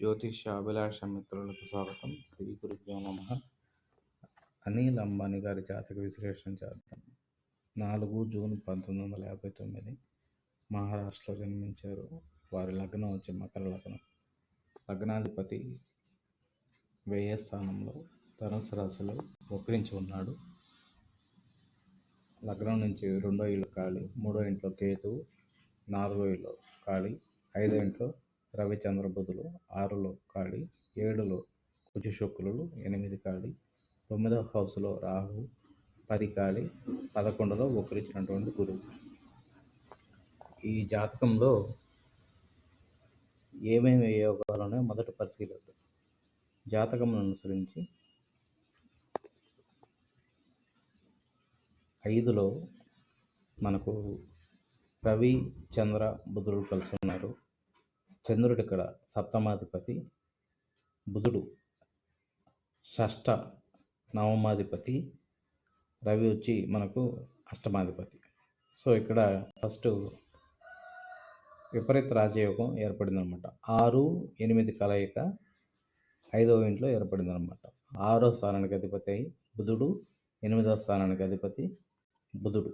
జ్యోతిష అభిలాష మిత్రులకు స్వాగతం. శ్రీ గురుభ్యో నమ. అనిల్ అంబానీ గారి జాతక విశ్లేషణ చేద్దాం. నాలుగు జూన్ పంతొమ్మిది వందల యాభై తొమ్మిది మహారాష్ట్రలో జన్మించారు. వారి లగ్నం వచ్చి మకర లగ్నం. లగ్నాధిపతి వ్యయ స్థానంలో ధనుసు రాశిలో వక్రించి ఉన్నాడు. లగ్నం నుంచి రెండో ఇల్లు ఖాళీ మూడో ఇంట్లో కేతువు నాలుగో ఇల్లు ఖాళీ ఐదో ఇంట్లో రవిచంద్ర బుధులు ఆరులో ఖాళీ ఏడులో కుజు శుక్రులు ఎనిమిది ఖాళీ తొమ్మిదవ హౌస్లో రాహు పది ఖాళీ పదకొండులో వక్రించినటువంటి గురువు ఈ జాతకంలో ఏమేమి యోగాలు ఉన్నాయో మొదట పరిశీలిద్దాం. జాతకం అనుసరించి ఐదులో మనకు రవి చంద్ర బుధుడు కలిసి ఉన్నారు చంద్రుడు ఇక్కడ సప్తమాధిపతి బుధుడు షష్ట నవమాధిపతి రవి వచ్చి మనకు అష్టమాధిపతి. సో ఇక్కడ ఫస్ట్ విపరీత రాజయోగం ఏర్పడిందనమాట. ఆరు ఎనిమిది కలయిక ఐదవ ఇంట్లో ఏర్పడిందనమాట. ఆరో స్థానానికి అధిపతి అయి బుధుడు ఎనిమిదవ స్థానానికి అధిపతి బుధుడు.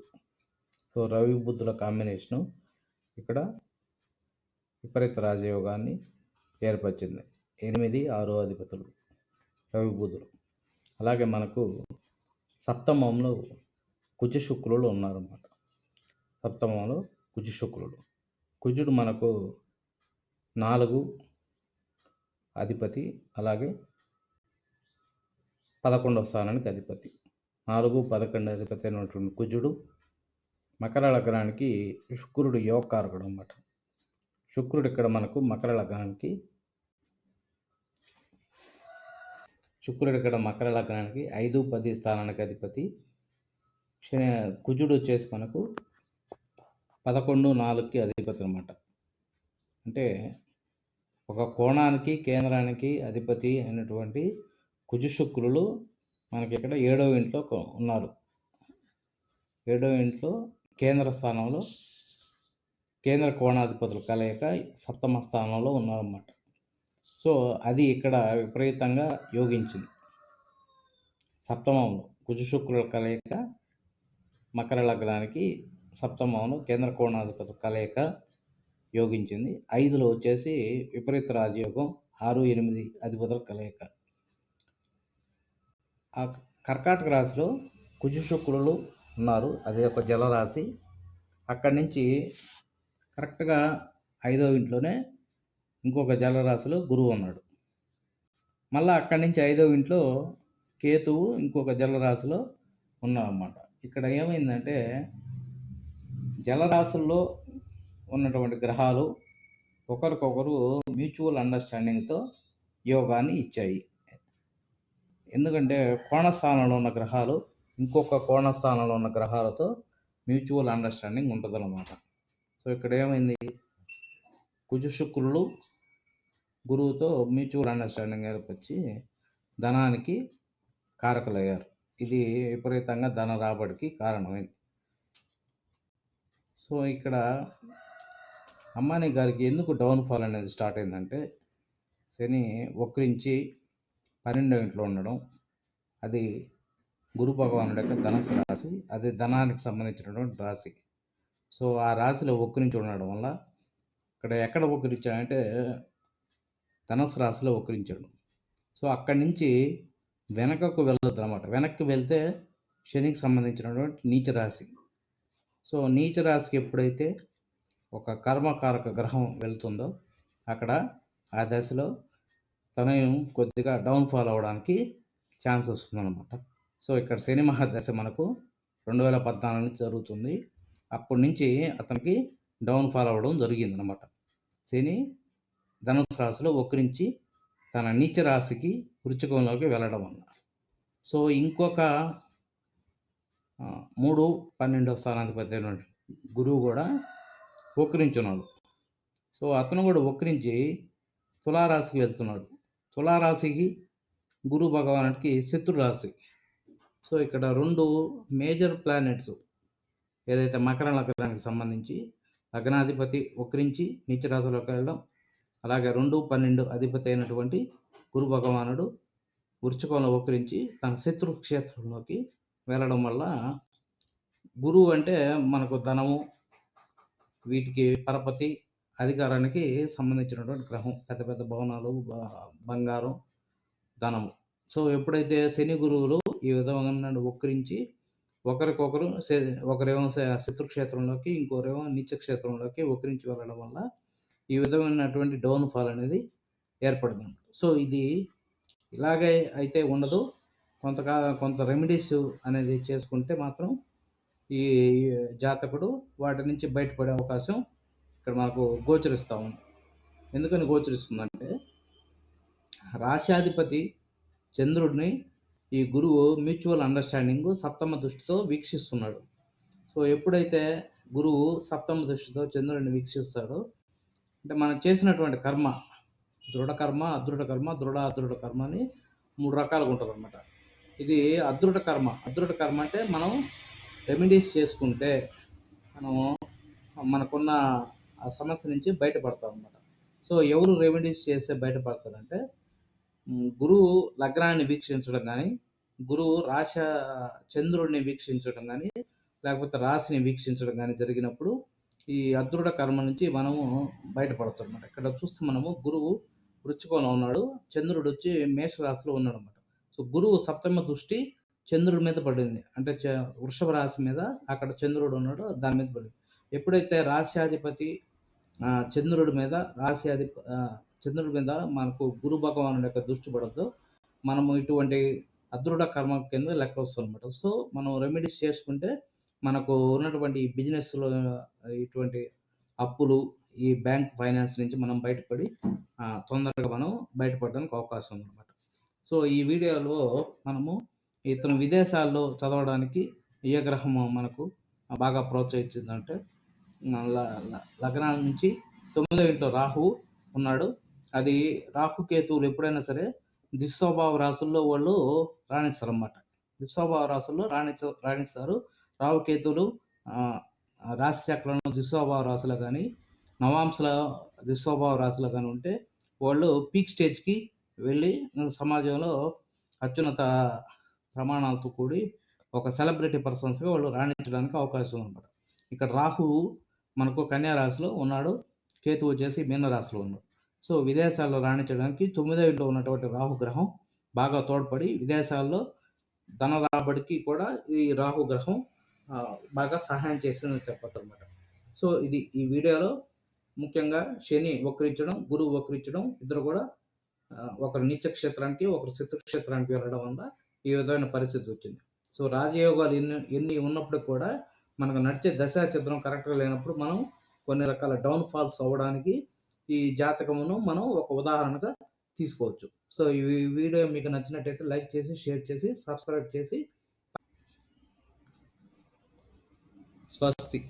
సో రవి బుద్ధుల కాంబినేషను ఇక్కడ విపరీత రాజయోగాన్ని ఏర్పరిచింది. ఎనిమిది ఆరో అధిపతులు రవి అలాగే మనకు సప్తమంలో కుజ శుక్రులు ఉన్నారన్నమాట. సప్తమంలో కుజ శుక్రులు కుజుడు మనకు నాలుగు అధిపతి అలాగే పదకొండవ స్థానానికి అధిపతి. నాలుగు పదకొండు అధిపతి అయినటువంటి కుజుడు మకర లగ్నానికి శుక్రుడు యోగకారకుడు అన్నమాట. శుక్రుడు ఇక్కడ మనకు మకర లగ్నానికి శుక్రుడు ఇక్కడ మకర లగ్నానికి ఐదు పది స్థానానికి అధిపతి. కుజుడు వచ్చేసి మనకు పదకొండు నాలుగుకి అధిపతి అనమాట అంటే ఒక కోణానికి కేంద్రానికి అధిపతి అయినటువంటి కుజు శుక్రులు మనకి ఇక్కడ ఏడవ ఇంట్లో ఉన్నారు. ఏడవ ఇంట్లో కేంద్ర స్థానంలో కేంద్ర కోణాధిపతుల కలయిక సప్తమ స్థానంలో ఉన్నారన్నమాట సో అది ఇక్కడ విపరీతంగా యోగించింది. సప్తమంలో కుజశుక్రుల కలయిక మకర లగ్నానికి సప్తమంలో కేంద్ర కోణాధిపతి కలయిక యోగించింది. ఐదులో వచ్చేసి విపరీత రాజయోగం ఆరు ఎనిమిది అధిపతుల కలయిక. ఆ కర్కాటక రాశిలో కుజశుక్రులు ఉన్నారు. అది ఒక జలరాశి. అక్కడి నుంచి కరెక్ట్గా ఐదో ఇంట్లోనే ఇంకొక జలరాశిలో గురువు ఉన్నాడు. మళ్ళీ అక్కడి నుంచి ఐదో ఇంట్లో కేతువు ఇంకొక జలరాశిలో ఉన్నారన్నమాట. ఇక్కడ ఏమైందంటే జలరాశుల్లో ఉన్నటువంటి గ్రహాలు ఒకరికొకరు మ్యూచువల్ అండర్స్టాండింగ్తో యోగాన్ని ఇచ్చాయి. ఎందుకంటే కోణస్థానంలో ఉన్న గ్రహాలు ఇంకొక కోణస్థానంలో ఉన్న గ్రహాలతో మ్యూచువల్ అండర్స్టాండింగ్ ఉంటుందన్నమాట. సో ఇక్కడ ఏమైంది? కుజు శుక్రులు గురువుతో మ్యూచువల్ అండర్స్టాండింగ్ ఏర్పరిచి ధనానికి కారకులయ్యారు. ఇది విపరీతంగా ధన రాబడికి కారణమైంది. సో ఇక్కడ అమ్మాని గారికి ఎందుకు డౌన్ఫాల్ అనేది స్టార్ట్ అయిందంటే శని వక్రించి పన్నెండో ఇంట్లో ఉండడం అది గురు భగవానుడి యొక్క ధనస్సు రాశి అది ధనానికి సంబంధించినటువంటి రాశి సో ఆ రాశిలో ఒక్కరించి ఉండడం వల్ల ఇక్కడ ఎక్కడ ఒక్కరించాడంటే ధనస్సు రాశిలో ఒక్కరించాడు. సో అక్కడి నుంచి వెనకకు వెళ్ళొద్దు అనమాట వెనక్కి వెళ్తే శనికి సంబంధించినటువంటి నీచ రాశి సో నీచ రాశికి ఎప్పుడైతే ఒక కర్మకారక గ్రహం వెళ్తుందో అక్కడ ఆ దశలో తన కొద్దిగా డౌన్ఫాల్ అవ్వడానికి ఛాన్స్ వస్తుందన్నమాట. సో ఇక్కడ శని మహాదశ మనకు రెండు వేల పద్నాలుగు నుంచి జరుగుతుంది. అప్పటి నుంచి అతనికి డౌన్ఫాల్ అవ్వడం జరిగింది అనమాట శని ధనుసు రాశిలో వక్రించి తన నీచ రాశికి వృచ్చికంలోకి వెళ్ళడం వల్ల. సో ఇంకొక మూడు పన్నెండో స్థానాధిపతి అయినటువంటి గురువు కూడా వక్రించున్నాడు. సో అతను కూడా వక్రించి తులారాశికి వెళ్తున్నాడు. తులారాశికి గురు భగవానుడికి శత్రురాశి సో ఇక్కడ రెండు మేజర్ ప్లానెట్స్ ఏదైతే మకర లగ్నానికి సంబంధించి లగ్నాధిపతి వక్రించి నీచ వెళ్ళడం అలాగే రెండు పన్నెండు అధిపతి అయినటువంటి గురు భగవానుడు వృచ్చికంలో వక్రించి తన శత్రు క్షేత్రంలోకి వెళ్ళడం వల్ల గురువు అంటే మనకు ధనము వీటికి పరపతి అధికారానికి సంబంధించినటువంటి గ్రహం పెద్ద పెద్ద భవనాలు బ- బంగారం ధనము. సో ఎప్పుడైతే శని గురువులు ఈ విధంగా వక్రించి ఒకరికొకరు ఒకరేమో శత్రుక్షేత్రంలోకి ఇంకోరేమో నిత్యక్షేత్రంలోకి ఒకరించి వెళ్ళడం వల్ల ఈ విధమైనటువంటి డౌన్ ఫాల్ అనేది ఏర్పడుతుంది. సో ఇది ఇలాగే అయితే ఉండదు. కొంతకా కొంత రెమెడీస్ అనేది చేసుకుంటే మాత్రం ఈ జాతకుడు వాటి నుంచి బయటపడే అవకాశం ఇక్కడ మనకు గోచరిస్తూ ఉంది. ఎందుకని గోచరిస్తుందంటే రాశ్యాధిపతి చంద్రుడిని ఈ గురువు మ్యూచువల్ అండర్స్టాండింగ్ సప్తమ దృష్టితో వీక్షిస్తున్నాడు. సో ఎప్పుడైతే గురువు సప్తమ దృష్టితో చంద్రుడిని వీక్షిస్తాడో అంటే మనం చేసినటువంటి కర్మ దృఢ కర్మ అదృఢ కర్మ దృఢ అదృఢ కర్మ అని మూడు రకాలుగా ఉంటుంది అనమాట ఇది అదృఢ కర్మ. అదృఢ కర్మ అంటే మనం రెమెడీస్ చేసుకుంటే మనం మనకున్న ఆ సమస్య నుంచి బయటపడతాం అనమాట సో ఎవరు రెమెడీస్ చేస్తే బయటపడతారంటే గురువు లగ్నాన్ని వీక్షించడం కానీ గురువు రాశ చంద్రుడిని వీక్షించడం కానీ లేకపోతే రాశిని వీక్షించడం కానీ జరిగినప్పుడు ఈ అదృఢ కర్మ నుంచి మనము బయటపడతాం అనమాట ఇక్కడ చూస్తే మనము గురువు వృచ్చికంలో ఉన్నాడు చంద్రుడు వచ్చి మేషరాశిలో ఉన్నాడు అనమాట సో గురువు సప్తమ దృష్టి చంద్రుడి మీద పడింది. అంటే చ- వృషభ రాశి మీద అక్కడ చంద్రుడు ఉన్నాడు దాని మీద పడింది. ఎప్పుడైతే రాశ్యాధిపతి చంద్రుడి మీద రాశ్యాధిప చంద్రుడి మీద మనకు గురు భగవానుడి యొక్క దృష్టి పడద్దు. మనము ఇటువంటి అదృఢ కర్మ కింద లెక్క వస్తుంది అనమాట సో మనం రెమెడీస్ చేసుకుంటే మనకు ఉన్నటువంటి బిజినెస్లో ఇటువంటి అప్పులు ఈ బ్యాంక్ ఫైనాన్స్ నుంచి మనం బయటపడి తొందరగా మనం బయటపడడానికి అవకాశం ఉందన్నమాట. సో ఈ వీడియోలో మనము ఇతను విదేశాల్లో చదవడానికి ఏ గ్రహము మనకు బాగా ప్రోత్సహించిందంటే ఆ, లగ్నాల నుంచి తొమ్మిదో ఇంట్లో రాహువు ఉన్నాడు. అది రాహుకేతువులు ఎప్పుడైనా సరే దుస్వభావ రాసుల్లో వాళ్ళు రాణిస్తారు అన్నమాట దుస్వభావ రాసుల్లో రాణించ రాణిస్తారు. రాహుకేతువులు రాశి చక్రంలో దుస్వభావ రాశులు కానీ నవాంశల దుస్వభావ రాశులు కానీ ఉంటే వాళ్ళు పీక్ స్టేజ్కి వెళ్ళి సమాజంలో అత్యున్నత ప్రమాణాలతో కూడి ఒక సెలబ్రిటీ పర్సన్స్గా వాళ్ళు రాణించడానికి అవకాశం ఉందన్నమాట ఇక్కడ రాహువు మనకు కన్యా రాశిలో ఉన్నాడు. కేతువు వచ్చేసి మీన రాశిలో ఉన్నాడు. సో విదేశాల్లో రాణించడానికి తొమ్మిదో ఇంట్లో ఉన్నటువంటి రాహు గ్రహం బాగా తోడ్పడి విదేశాల్లో ధన రాబడికి కూడా ఈ రాహు గ్రహం బాగా సహాయం చేసిందని చెప్పచ్చు అనమాట సో ఇది ఈ వీడియోలో ముఖ్యంగా శని వక్రించడం గురువు వక్రించడం ఇద్దరు కూడా ఒకరు నీచక్షేత్రానికి ఒకరు శత్రుక్షేత్రానికి వెళ్ళడం వల్ల ఈ విధమైన పరిస్థితి వచ్చింది. సో రాజయోగాలు ఎన్ని ఎన్ని ఉన్నప్పుడు కూడా మనకు నడిచే దశా చిత్రం కరెక్ట్గా లేనప్పుడు మనం కొన్ని రకాల డౌన్ ఫాల్స్ అవ్వడానికి ఈ జాతకమును మనం ఒక ఉదాహరణగా తీసుకోవచ్చు. సో ఈ వీడియో మీకు నచ్చినట్టయితే లైక్ చేసి షేర్ చేసి సబ్స్క్రైబ్ చేసి స్వస్తి.